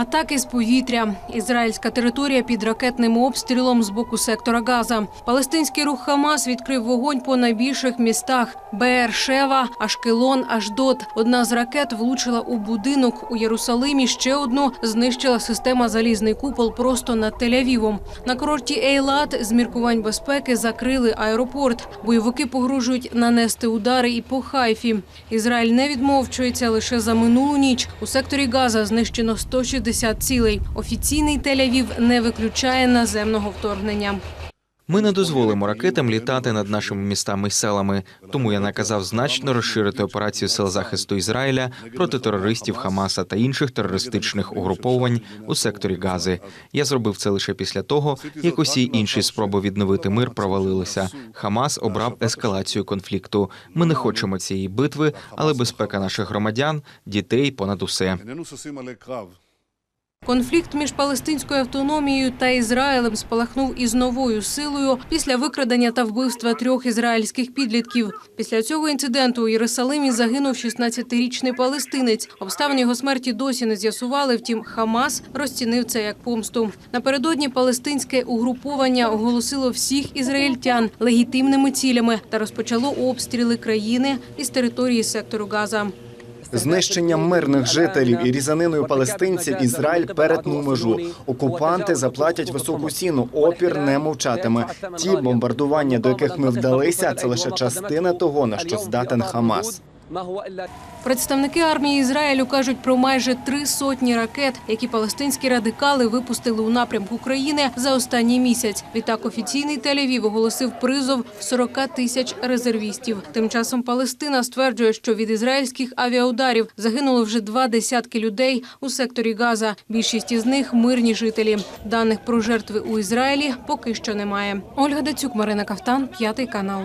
Атаки з повітря. Ізраїльська територія під ракетним обстрілом з боку сектора Газа. Палестинський рух Хамас відкрив вогонь по найбільших містах Беер-Шева, Ашкелон, Ашдот. Одна з ракет влучила у будинок у Єрусалимі. Ще одну знищила система залізний купол просто над Тель-Авівом. На курорті Ейлат з міркувань безпеки закрили аеропорт. Бойовики погрожують нанести удари і по Хайфі. Ізраїль не відмовчується лише за минулу ніч. У секторі Газа знищено 160 цілей. Офіційний Тель-Авів не виключає наземного вторгнення. Ми не дозволимо ракетам літати над нашими містами і селами. Тому я наказав значно розширити операцію сил захисту Ізраїля проти терористів Хамаса та інших терористичних угруповань у секторі Гази. Я зробив це лише після того, як усі інші спроби відновити мир провалилися. Хамас обрав ескалацію конфлікту. Ми не хочемо цієї битви, але безпека наших громадян, дітей понад усе. Конфлікт між палестинською автономією та Ізраїлем спалахнув із новою силою після викрадення та вбивства трьох ізраїльських підлітків. Після цього інциденту у Єрусалимі загинув 16-річний палестинець. Обставини його смерті досі не з'ясували. Втім, Хамас розцінив це як помсту. Напередодні палестинське угруповання оголосило всіх ізраїльтян легітимними цілями та розпочало обстріли країни із території сектору Газа. Знищенням мирних жителів і різаниною палестинців Ізраїль перетнув межу. Окупанти заплатять високу ціну. Опір не мовчатиме. Ті бомбардування, до яких ми вдалися, це лише частина того, на що здатен Хамас. Представники армії Ізраїлю кажуть про майже три сотні ракет, які палестинські радикали випустили у напрямку країни за останній місяць. Відтак офіційний Тель-Авів оголосив призов в 40 тисяч резервістів. Тим часом Палестина стверджує, що від ізраїльських авіаударів загинуло вже два десятки людей у секторі Газа. Більшість із них мирні жителі. Даних про жертви у Ізраїлі поки що немає. Ольга Дацюк, Марина Кафтан, п'ятий канал.